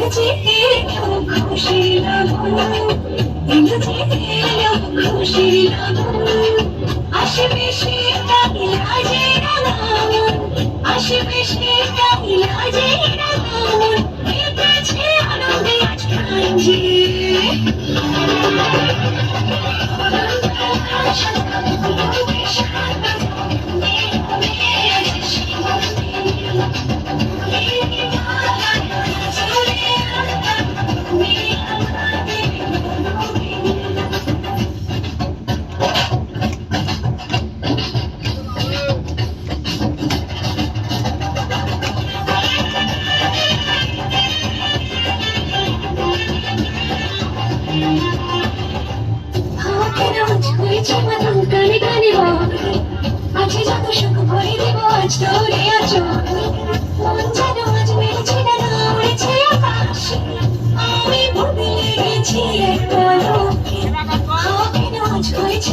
এনেছিতে খুশি লাগো এনেছিতে খুশি লাগো চাপা ধমকানি টানিব আছে যত সুখ ভরে দিব আজ ধরে আছো মন যেন আজ মেরেছে ডানা উড়েছে আকাশ আমি বদলে গেছি একটা কেন আজ হয়েছে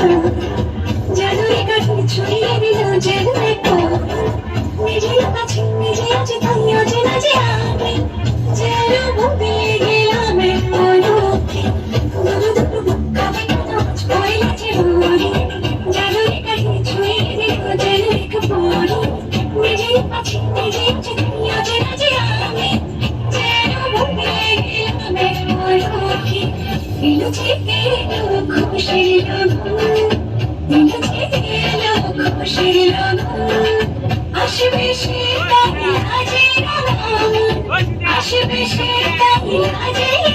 Thank you. সে তাই